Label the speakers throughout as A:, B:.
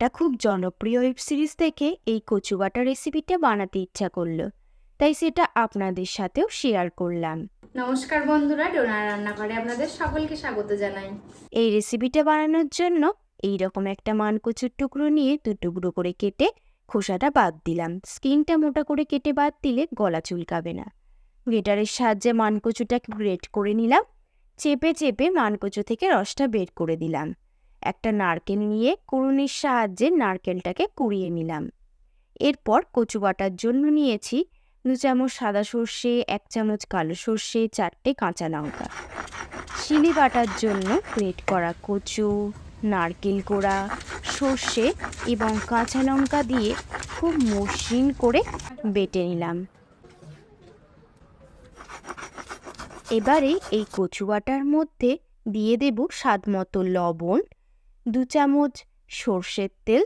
A: একটা খুব জনপ্রিয় ওয়েব সিরিজ দেখে এই কচু বাটা রেসিপিটা বানাতে ইচ্ছা করল। তাই সেটা আপনাদের সাথেও শেয়ার করলাম।
B: নমস্কার বন্ধুরা ডোনার রান্নাঘরে আপনাদের সকলকে স্বাগত জানাই।
A: এই রেসিপিটা বানানোর জন্য এই রকম একটা মানকচুর টুকরো নিয়ে দু টুকরো করে কেটে খোসাটা বাদ দিলাম। স্কিনটা মোটা করে কেটে বাদ দিলে গলা চুলকাবে না। গ্রেটারের সাহায্যে মানকচুটাকে গ্রেট করে নিলাম। চেপে চেপে মানকচু থেকে রসটা বের করে দিলাম। একটা নারকেল নিয়ে কুড়ুনির সাহায্যে নারকেলটাকে কুড়িয়ে নিলাম। এরপর কচু বাটার জন্য নিয়েছি দু চামচ সাদা সর্ষে, এক চামচ কালো সর্ষে, চারটে কাঁচা লঙ্কা। শিলি বাটার জন্য গ্রেট করা কচু, নারকেল কোড়া, সর্ষে এবং কাঁচা লঙ্কা দিয়ে খুব মসৃণ করে বেটে নিলাম। এবারে এই কচু বাটার মধ্যে দিয়ে দেব স্বাদ মতো লবণ দু চামচ সর্ষের তেল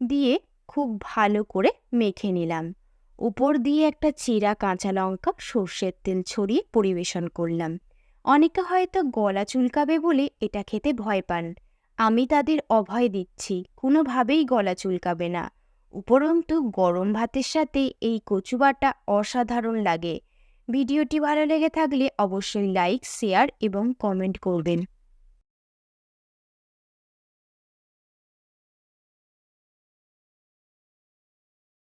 A: দিয়ে খুব ভালো করে মেখে নিলাম। উপর দিয়ে একটা চিরা কাঁচা লঙ্কা সর্ষের তেল ছড়িয়ে পরিবেশন করলাম। অনেকে হয়তো গলা চুলকাবে বলে এটা খেতে ভয় পান। আমি তাদের অভয় দিচ্ছি, কোনোভাবেই গলা চুলকাবে না। উপরন্তু গরম ভাতের সাথে এই কচুবাটা অসাধারণ লাগে। ভিডিওটি ভালো লেগে থাকলে অবশ্যই লাইক, শেয়ার এবং কমেন্ট করবেন।